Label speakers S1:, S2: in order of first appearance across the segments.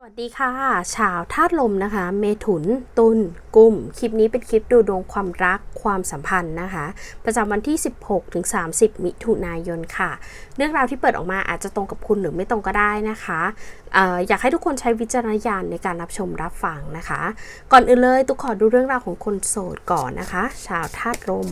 S1: สวัสดีค่ะ ชาวธาตุลมนะคะ เมถุน ตุลกุม คลิปนี้เป็นคลิปดูดวงความรักความสัมพันธ์นะคะ ประจำวันที่ 16ถึง30 มิถุนายนค่ะ เรื่องราวที่เปิดออกมาอาจจะตรงกับคุณหรือไม่ตรงก็ได้นะคะอออยากให้ทุกคนใช้วิจารณญาณในการรับชมรับฟังนะคะ ก่อนอื่นเลยตุกขอดูเรื่องราวของคนโสดก่อนนะคะ ชาวธาตุลม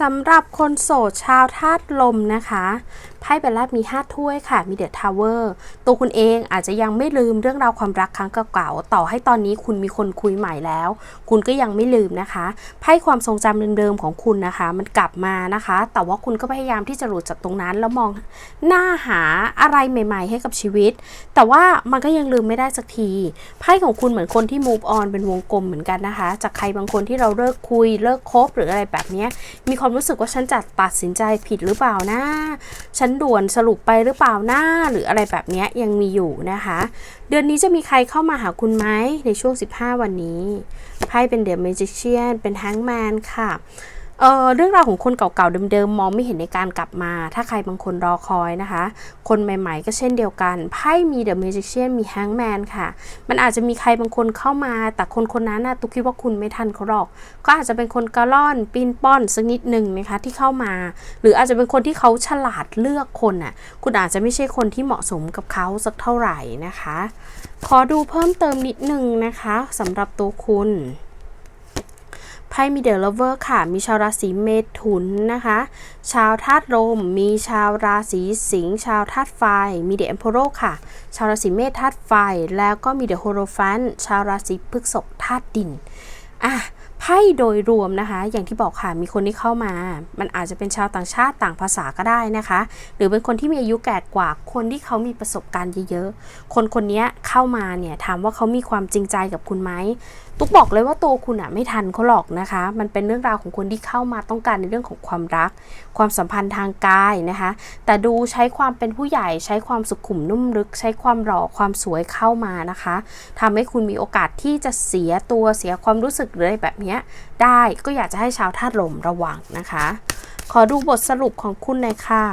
S1: สำหรับคนโสดชาวธาตุลมนะคะ ไพ่ใบแรกมี 5 ถ้วยค่ะ มีเดอะทาวเวอร์ ตัวคุณเองอาจจะยังไม่ลืมเรื่องราวความรักครั้งเก่าๆต่อให้ตอนนี้คุณมีคนคุยใหม่แล้ว คุณก็ยังไม่ลืมนะคะไพ่ความทรงจำเดิมๆของคุณนะคะ มันกลับมานะคะ แต่ว่าคุณก็พยายามที่จะหลุดจากตรงนั้น แล้วมองหน้าหาอะไรใหม่ ๆ ให้กับชีวิต แต่ว่ามันก็ยังลืมไม่ได้สักทีไพ่ของคุณเหมือนคนที่ move on เป็นวงกลมเหมือนกันนะคะ จากใครบางคนที่เราเลิกคุยเลิกคบหรืออะไรแบบนี้มีความรู้สึกว่าฉันจะตัดสินใจผิดหรือเปล่านะฉันด่วนสรุปไปหรือเปล่านะหรืออะไรแบบนี้ยังมีอยู่นะคะ เดือนนี้จะมีใครเข้ามาหาคุณไหมในช่วง 15 วันนี้ไพ่เป็นเดอะเมจิเชียนเป็นแฮงแมนค่ะ เออเรื่องราวของคนเก่าๆเดิมๆมองไม่เห็นในการกลับมา ถ้าใครบางคนรอคอยนะคะ คนใหม่ๆก็เช่นเดียวกันไพ่มีเดอะเมจิเชียนมีแฮงแมนค่ะ มันอาจจะมีใครบางคนเข้ามา แต่คนคนนั้นนะตุกคิดว่าคุณไม่ทันเขาหรอก ก็อาจจะเป็นคนกระล่อนปีนป้อนสักนิดหนึ่งนะคะที่เข้ามา หรืออาจจะเป็นคนที่เขาฉลาดเลือกคนน่ะคุณอาจจะไม่ใช่คนที่เหมาะสมกับเขาสักเท่าไหร่นะคะ ขอดูเพิ่มเติมนิดนึงนะคะสำหรับตัวคุณ ไพ่มีเดลเวอร์ค่ะ มีชาวราศีเมถุนนะคะ ชาวธาตุลม มีชาวราศีสิงห์ ชาวธาตุไฟ มีเดอะเอมโพโรค่ะ ชาวราศีเมษธาตุไฟ แล้วก็มีเดอะโฮโรฟัน ชาวราศีพฤษภธาตุดิน อะ ไพ่โดยรวมนะคะ อย่างที่บอกค่ะมีคนที่เข้ามา มันอาจจะเป็นชาวต่างชาติต่างภาษาก็ได้นะคะ หรือเป็นคนที่มีอายุแก่กว่าคนที่เขามีประสบการณ์เยอะๆคนคนนี้เข้ามาเนี่ยถามว่าเขามีความจริงใจกับคุณไหมตุ๊กบอกเลยว่าตัวคุณอะไม่ทันเขาหรอกนะคะ มันเป็นเรื่องราวของคนที่เข้ามาต้องการในเรื่องของความรัก ความสัมพันธ์ทางกายนะคะ แต่ดูใช้ความเป็นผู้ใหญ่ ใช้ความสุขุมนุ่มลึก ใช้ความหล่อความสวยเข้ามานะคะทำให้คุณมีโอกาสที่จะเสียตัวเสียความรู้สึกหรืออะไรแบบเนี้ยได้ก็อยากจะให้ชาวธาตุลมระวังนะคะ ขอดูบทสรุปของคุณหน่อยค่ะ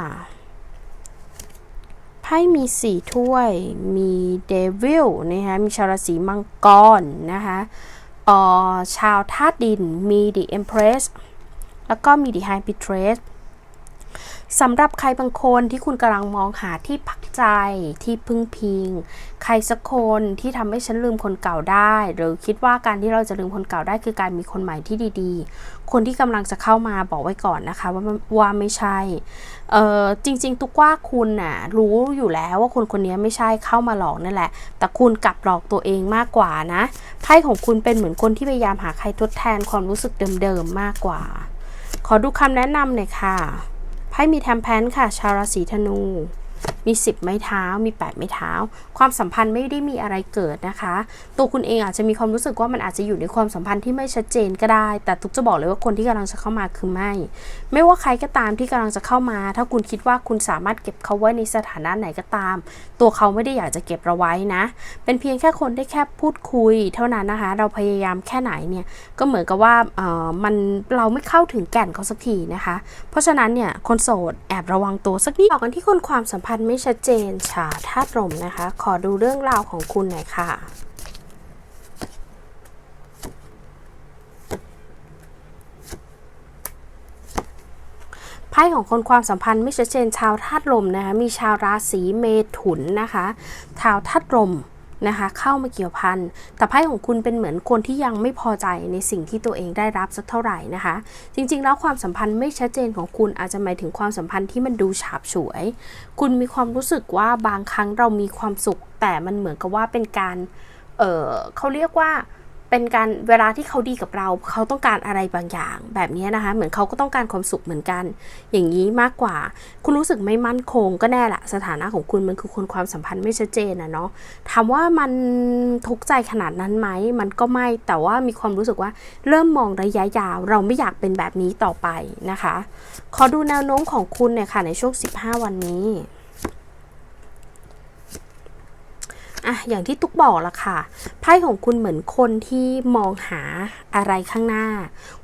S1: ไพ่มีสี่ถ้วย มีเดวิลนะคะมีชาวราศีมังกรนะคะออชาวธาตุดินมี The Empress แล้วก็มี The High Priestess สำหรับใครบางคนที่คุณกำลังมองหาที่พักใจที่พึ่งพิง ใครสักคนที่ทำให้ฉันลืมคนเก่าได้ หรือคิดว่าการที่เราจะลืมคนเก่าได้คือการมีคนใหม่ที่ดีๆ คนที่กำลังจะเข้ามาบอกไว้ก่อนนะคะ ว่าว่าไม่ใช่เออจริง ๆ ตุกว่าคุณน่ะรู้อยู่แล้วว่าคนคนนี้ไม่ใช่เข้ามาหลอกนั่นแหละ แต่คุณกลับหลอกตัวเองมากกว่านะไพ่ของคุณเป็นเหมือนคนที่พยายามหาใครทดแทนความรู้สึกเดิมๆมากกว่า ขอดูคำแนะนำหน่อยค่ะ ไพ่มีแทมแพนค่ะ ชาวราศีธนู มี 10 ไม้เท้า มี 8 ไม้เท้า ความสัมพันธ์ไม่ได้มีอะไรเกิดนะคะ ตัวคุณเองอาจจะมีความรู้สึกว่ามันอาจจะอยู่ในความสัมพันธ์ที่ไม่ชัดเจนก็ได้ แต่ทุกจะบอกเลยว่าคนที่กำลังจะเข้ามาคือไม่ ไม่ว่าใครก็ตามที่กำลังจะเข้ามา ถ้าคุณคิดว่าคุณสามารถเก็บเขาไว้ในสถานะไหนก็ตาม ตัวเขาไม่ได้อยากจะเก็บเราไว้นะ เป็นเพียงแค่คนได้แค่พูดคุย เท่านั้นนะคะ เราพยายามแค่ไหนเนี่ย ก็เหมือนกับว่าเออมันเราไม่เข้าถึงแก่นเขาสักทีนะคะ เพราะฉะนั้นเนี่ยคนโสดแอบระวังตัวสักนิดต่อกันที่คนความสัมพันธ์ไม่ชัดเจนชาธาตุลมนะคะ ขอดูเรื่องราวของคุณหน่อยค่ะ ไพ่ของคนความสัมพันธ์ไม่ชัดเจนชาวธาตุลมนะคะ มีชาวราศีเมถุนนะคะชาวธาตุลม นะคะ เข้ามาเกี่ยวพันแต่ไพ่ของคุณเป็นเหมือนคนที่ยังไม่พอใจในสิ่งที่ตัวเองได้รับสักเท่าไหร่นะคะ จริงๆ แล้วความสัมพันธ์ไม่ชัดเจนของคุณอาจจะหมายถึงความสัมพันธ์ที่มันดูฉาบฉวย คุณมีความรู้สึกว่าบางครั้งเรามีความสุข แต่มันเหมือนกับว่าเป็นการ เออเขาเรียกว่า เป็นการเวลาที่เขาดีกับเรา เขาต้องการอะไรบางอย่าง แบบนี้นะคะ เหมือนเขาก็ต้องการความสุขเหมือนกัน อย่างนี้มากกว่า คุณรู้สึกไม่มั่นคงก็แน่ละสถานะของคุณมันคือคนความสัมพันธ์ไม่ชัดเจนนะเนาะถามว่ามันทุกข์ใจขนาดนั้นไหมมันก็ไม่แต่ว่ามีความรู้สึกว่าเริ่มมองระยะยาว เราไม่อยากเป็นแบบนี้ต่อไปนะคะ ขอดูแนวโน้มของคุณเนี่ยค่ะในช่วง 15 วันนี้ อะอะอย่างที่ตุ๊กบอกละค่ะ ไพ่ของคุณเหมือนคนที่มองหาอะไรข้างหน้า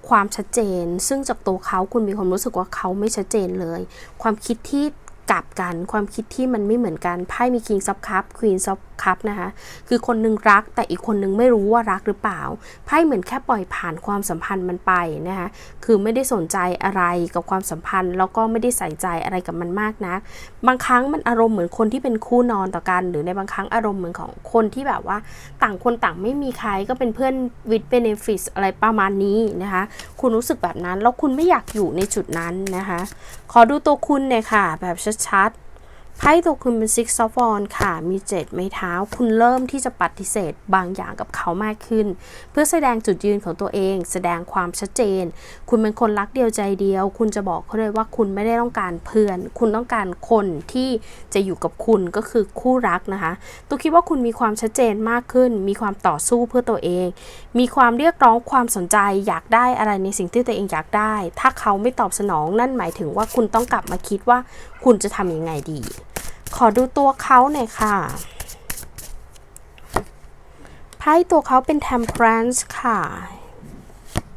S1: ความชัดเจน ซึ่งจากตัวเขาคุณมีความรู้สึกว่าเขาไม่ชัดเจนเลย ความคิดที่ กลับกัน ความคิดที่มันไม่เหมือนกันไพ่มี King of Cup Queen of Cup นะคะคือคนนึงรักแต่อีกคนนึงไม่รู้ว่ารักหรือเปล่าไพ่เหมือนแค่ปล่อยผ่านความสัมพันธ์มันไปนะคะคือไม่ได้สนใจอะไรกับความสัมพันธ์ แล้วก็ไม่ได้ใส่ใจอะไรกับมันมากนะัก บางครั้งมันอารมณ์เหมือนคนที่เป็นคู่นอนต่อกัน หรือในบางครั้งอารมณ์เหมือนของคนที่แบบว่า ต่างคนต่างไม่มีใครก็เป็นเพื่อน with benefits อะไรประมาณนี้นะคะคุณรู้สึกแบบนั้นแล้วคุณไม่อยากอยู่ในจุดนั้นนะคะขอดูตัวคุณหน่อยค่ะแบบชัดๆไพ่ตัวคุณเป็น Six of Wands ค่ะ มี7ไม้เท้า คุณเริ่มที่จะปฏิเสธบางอย่างกับเขามากขึ้น เพื่อแสดงจุดยืนของตัวเอง แสดงความชัดเจน คุณเป็นคนรักเดียวใจเดียว คุณจะบอกเขาเลยว่าคุณไม่ได้ต้องการเพื่อน คุณต้องการคนที่จะอยู่กับคุณก็คือคู่รักนะคะ ตัวคิดว่าคุณมีความชัดเจนมากขึ้น มีความต่อสู้เพื่อตัวเอง มีความเรียกร้องความสนใจ อยากได้อะไรในสิ่งที่ตัวเองอยากได้ ถ้าเขาไม่ตอบสนองนั่นหมายถึงว่าคุณต้องกลับมาคิดว่าคุณจะทำยังไงดี ขอดูตัวเขาหน่อยค่ะไพ่ตัวเขาเป็น temperance ค่ะ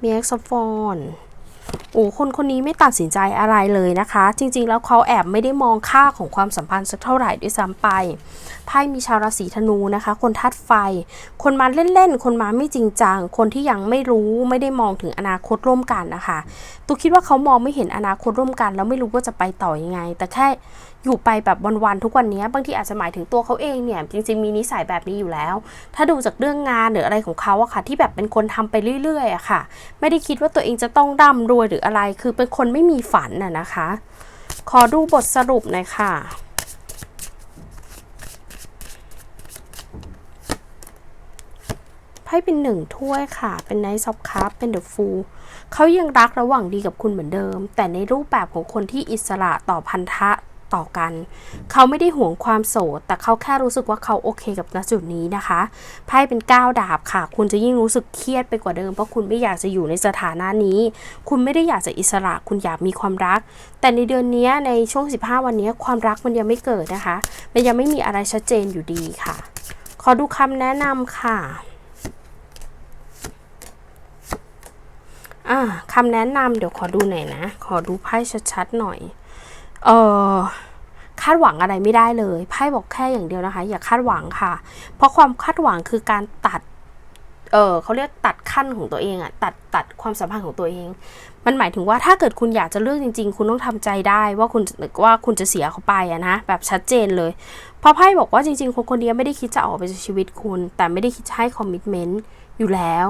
S1: มี x o p h o n โอ้คนคนนี้ไม่ตัดสินใจอะไรเลยนะคะ จริงๆ แล้วเขาแอบไม่ได้มองค่าของความสัมพันธ์สักเท่าไหร่ด้วยซ้ำไปไพ่มีชาวราศีธนูนะคะ คนทัดไฟ คนมาเล่นๆ คนมาไม่จริงจัง คนที่ยังไม่รู้ไม่ได้มองถึงอนาคตร่วมกันนะคะ ตัวคิดว่าเขามองไม่เห็นอนาคตร่วมกัน แล้วไม่รู้ว่าจะไปต่อยังไง แต่แค่ อยู่ไปแบบวันๆทุกวันนี้บางทีอาจจะหมายถึงตัวเขาเองเนี่ยจริง ๆมีนิสัยแบบนี้อยู่แล้ว ถ้าดูจากเรื่องงานหรืออะไรของเขาอะค่ะ ที่แบบเป็นคนทำไปเรื่อยๆอะค่ะ ไม่ได้คิดว่าตัวเองจะต้องร่ำรวยหรืออะไร คือเป็นคนไม่มีฝันน่ะนะคะ ขอดูบทสรุปหน่อยค่ะไพ่เป็นหนึ่งถ้วยค่ะ เป็นไนท์ซอฟคัพเป็นเดอะฟูลเขายังรักระหว่างดีกับคุณเหมือนเดิม แต่ในรูปแบบของคนที่อิสระต่อพันธะ ต่อกัน เขาไม่ได้ห่วงความโสด แต่เขาแค่รู้สึกว่าเขาโอเคกับณจุดนี้นะคะไพ่เป็นก้าวดาบค่ะ คุณจะยิ่งรู้สึกเครียดไปกว่าเดิมเพราะคุณไม่อยากจะอยู่ในสถานะนี้ คุณไม่ได้อยากจะอิสระ คุณอยากมีความรัก แต่ในเดือนนี้ในช่วง 15 วันนี้ความรักมันยังไม่เกิดนะคะ มันยังไม่มีอะไรชัดเจนอยู่ดีค่ะ ขอดูคำแนะนำค่ะคำแนะนำเดี๋ยวขอดูหน่อยนะ ขอดูไพ่ชัดๆหน่อย เออคาดหวังอะไรไม่ได้เลยไพ่บอกแค่อย่างเดียวนะคะ อย่าคาดหวังค่ะ เพราะความคาดหวังคือการตัดเออเขาเรียกตัดขั้นของตัวเองอะตัดตัดความสัมพันธ์ของตัวเอง มันหมายถึงว่าถ้าเกิดคุณอยากจะเลือกจริง ๆ คุณต้องทำใจได้ว่าคุณว่าคุณจะเสียเขาไปอะนะแบบชัดเจนเลยเพราะไพ่บอกว่าจริง ๆ คนคนนี้ไม่ได้คิดจะออกไปจากชีวิตคุณ แต่ไม่ได้คิดจะให้คอมมิชเมนต์อยู่แล้ว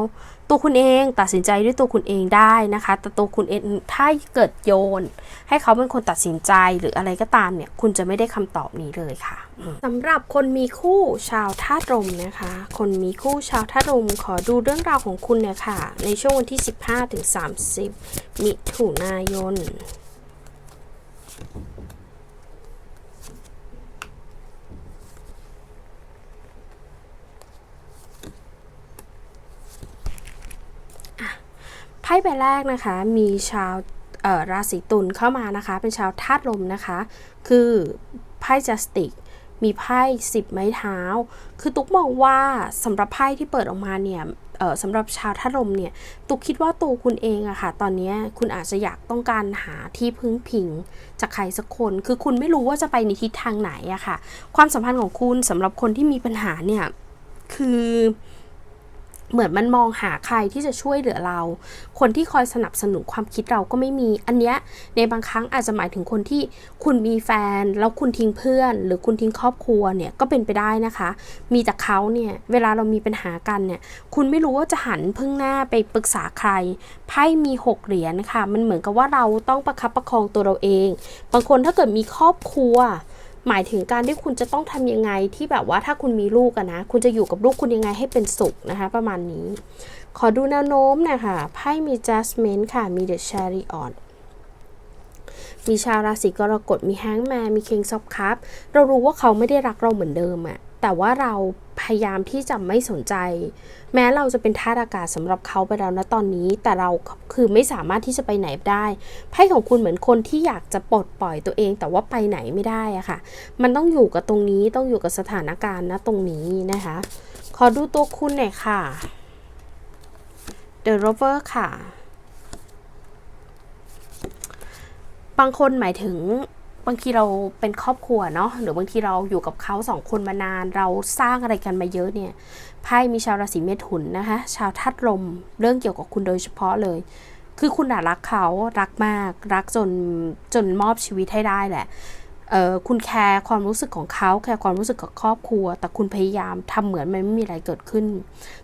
S1: ตัวคุณเองตัดสินใจด้วยตัวคุณเองได้นะคะ แต่ตัวคุณเองถ้าเกิดโยน ให้เขาเป็นคนตัดสินใจหรืออะไรก็ตามเนี่ย คุณจะไม่ได้คำตอบนี้เลยค่ะสำหรับคนมีคู่ชาวธาตุลมนะคะ คนมีคู่ชาวธาตุลมขอดูเรื่องราวของคุณเนี่ยค่ะ ในช่วงวันที่ 15ถึง30 มิถุนายน พ่ใบแรกนะคะ มีชาวราศีตุลเข้ามานะคะ เป็นชาวธาตุลมนะคะ คือไพ่จัสติก มีไพ่สิบไม้เท้า คือตุ๊กมองว่าสำหรับไพ่ที่เปิดออกมาเนี่ยสำหรับชาวธาตุลมเนี่ยตุ๊กคิดว่าตัวคุณเองอะค่ะ ตอนนี้คุณอาจจะอยากต้องการหาที่พึ่งพิง จากใครสักคน คือคุณไม่รู้ว่าจะไปในทิศทางไหนอะค่ะ ความสัมพันธ์ของคุณสำหรับคนที่มีปัญหาเนี่ยคือ เหมือนมันมองหาใครที่จะช่วยเหลือเรา คนที่คอยสนับสนุนความคิดเราก็ไม่มี อันเนี้ยในบางครั้งอาจจะหมายถึงคนที่คุณมีแฟน แล้วคุณทิ้งเพื่อน หรือคุณทิ้งครอบครัวเนี่ยก็เป็นไปได้นะคะ มีแต่เขาเนี่ยเวลาเรามีปัญหากันเนี่ยคุณไม่รู้ว่าจะหันพึ่งหน้าไปปรึกษาใครไพ่มีหกเหรียญค่ะ มันเหมือนกับว่าเราต้องประคับประคองตัวเราเอง บางคนถ้าเกิดมีครอบครัว หมายถึงการที่คุณจะต้องทำยังไงที่แบบว่าถ้าคุณมีลูกอะนะ คุณจะอยู่กับลูกคุณยังไงให้เป็นสุขนะคะ ประมาณนี้ ขอดูแนวโน้มนะคะไพ่มี Jasmine ค่ะ มี The Chariot มีชาวราศีกรกฎมีแฮงแมนมี King of Cup เรารู้ว่าเขาไม่ได้รักเราเหมือนเดิมอะแต่ว่าเรา ยายามที่จะไม่สนใจ แม้เราจะเป็นธาตุอากาศสำหรับเขาไปแล้วนะตอนนี้ แต่เราคือไม่สามารถที่จะไปไหนได้ไพ่ของคุณเหมือนคนที่อยากจะปลดปล่อยตัวเอง แต่ว่าไปไหนไม่ได้อะค่ะ มันต้องอยู่กับตรงนี้ต้องอยู่กับสถานการณ์นะตรงนี้นะคะ ขอดูตัวคุณหน่อยค่ะ The Rover ค่ะ บางคนหมายถึง บางทีเราเป็นครอบครัวเนาะหรือบางทีเราอยู่กับเขาสองคนมานาน เราสร้างอะไรกันมาเยอะเนี่ยไพ่มีชาวราศีเมถุนนะคะชาวธาตุลมเรื่องเกี่ยวกับคุณโดยเฉพาะเลย คือคุณอะรักเขารักมาก รักจนจนมอบชีวิตให้ได้แหละ คุณแคร์ความรู้สึกของเขาแคร์ความรู้สึกกับครอบครัว แต่คุณพยายามทำเหมือนมันไม่มีอะไรเกิดขึ้น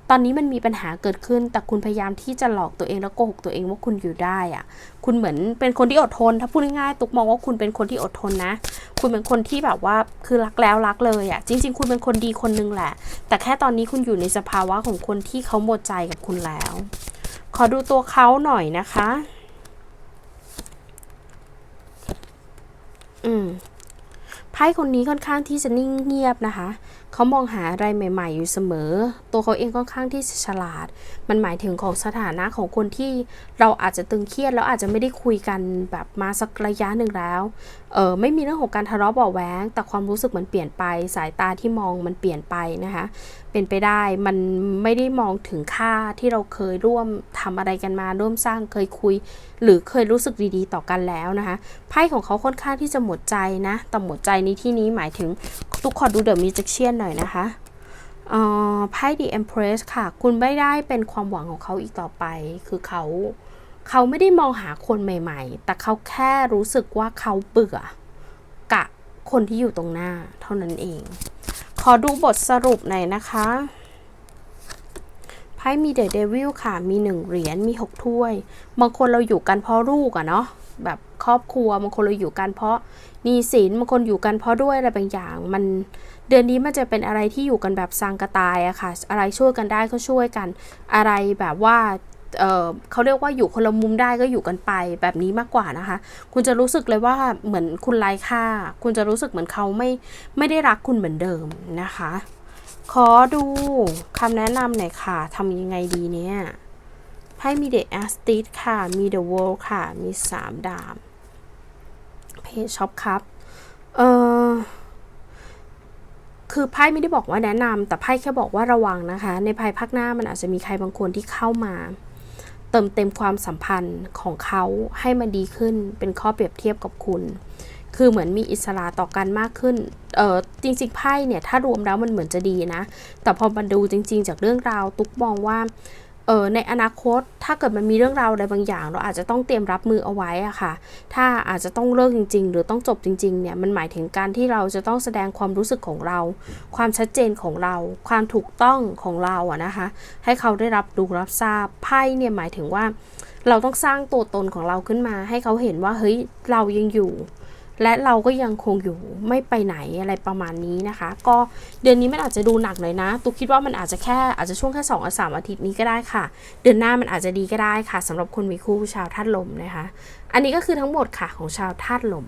S1: ตอนนี้มันมีปัญหาเกิดขึ้น แต่คุณพยายามที่จะหลอกตัวเองแล้วโกหกตัวเองว่าคุณอยู่ได้อะคุณเหมือนเป็นคนที่อดทน ถ้าพูดง่ายๆตุกมองว่าคุณเป็นคนที่อดทนนะ คุณเป็นคนที่แบบว่าคือรักแล้วรักเลยอะจริง ๆ คุณเป็นคนดีคนนึงแหละ แต่แค่ตอนนี้คุณอยู่ในสภาวะของคนที่เขาหมดใจกับคุณแล้ว ขอดูตัวเขาหน่อยนะคะ อืม ไพ่คนนี้ค่อนข้างที่จะนิ่งเงียบนะคะ เขามองหาอะไรใหม่ ๆ อยู่เสมอ ตัวเขาเองค่อนข้างที่จะฉลาด มันหมายถึงของสถานะของคนที่เราอาจจะตึงเครียดแล้วอาจจะไม่ได้คุยกันแบบมาสักระยะหนึ่งแล้ว เออไม่มีเรื่องของการทะเลาะเบาแหวงแต่ความรู้สึกมันเปลี่ยนไป สายตาที่มองมันเปลี่ยนไปนะคะ เป็นไปได้ มันไม่ได้มองถึงค่าที่เราเคยร่วมทำอะไรกันมา ร่วมสร้างเคยคุย หรือเคยรู้สึกดีๆ ต่อกันแล้วนะคะไพ่ของเขาค่อนข้างที่จะหมดใจนะแต่หมดใจในที่นี้หมายถึงทุกคนดูเดอะมิจิเชียนหน่อยนะคะไพ่ The Empress ค่ะ คุณไม่ได้เป็นความหวังของเขาอีกต่อไป คือเขา เขาไม่ได้มองหาคนใหม่ ๆ แต่เขาแค่รู้สึกว่าเขาเบื่อกะคนที่อยู่ตรงหน้าเท่านั้นเอง อดูบทสรุปหน่อยนะคะไพ่มีเดอะเดวิลค่ะ มีหนึ่งเหรียญ มีหกถ้วย บางคนเราอยู่กันเพราะลูกอะเนาะ แบบครอบครัว บางคนเราอยู่กันเพราะหนี้สิน บางคนอยู่กันเพราะด้วยอะไรบางอย่าง มันเดือนนี้มันจะเป็นอะไรที่อยู่กันแบบสังกระตายอะค่ะ อะไรช่วยกันได้ก็ช่วยกัน อะไรแบบว่า เเขาเรียกว่าอยู่คนละมุมได้ก็อยู่กันไปแบบนี้มากกว่านะคะ คุณจะรู้สึกเลยว่าเหมือนคุณไร้ค่า คุณจะรู้สึกเหมือนเขาไม่ไม่ได้รักคุณเหมือนเดิมนะคะ ขอดูคำแนะนำหน่อยค่ะทำยังไงดีเนี่ยไพ่มีเดอะแอสติสค่ะ มีเดอะ o ว l ค่ะ มีสามดาบเพจช็อปครับ เออคือไพ่ไม่ได้บอกว่าแนะนำแต่ไพ่แค่บอกว่าระวังนะคะ ในภายภาคหน้ามันอาจจะมีใครบางคนที่เข้ามา ติมเต็มความสัมพันธ์ของเขาให้มันดีขึ้นเป็นข้อเปรียบเทียบกับคุณ คือเหมือนมีอิสระต่อกันมากขึ้น เออจริงๆไพ่เนี่ยถ้ารวมแล้วมันเหมือนจะดีนะ แต่พอมาดูจริง ๆ จากเรื่องราว ตุ๊กมองว่า เออในอนาคตถ้าเกิดมันมีเรื่องราวอะไรบางอย่าง เราอาจจะต้องเตรียมรับมือเอาไว้อะค่ะ ถ้าอาจจะต้องเลิกจริง ๆ หรือต้องจบจริงๆเนี่ยมันหมายถึงการที่เราจะต้องแสดงความรู้สึกของเรา ความชัดเจนของเรา ความถูกต้องของเราอะนะคะ ให้เขาได้รับรู้รับทราบไพ่เนี่ยหมายถึงว่า เราต้องสร้างตัวตนของเราขึ้นมา ให้เขาเห็นว่าเฮ้ยเรายังอยู่ และเราก็ยังคงอยู่ไม่ไปไหนอะไรประมาณนี้นะคะ ก็เดือนนี้มันอาจจะดูหนักหน่อยนะตุกคิดว่ามันอาจจะแค่อาจจะช่วงแค่2องสามอาทิตย์นี้ก็ได้ค่ะ เดือนหน้ามันอาจจะดีก็ได้ค่ะสำหรับคนมีคู่ชาวธาตุลมนะคะ อันนี้ก็คือทั้งหมดค่ะของชาวธาตุลม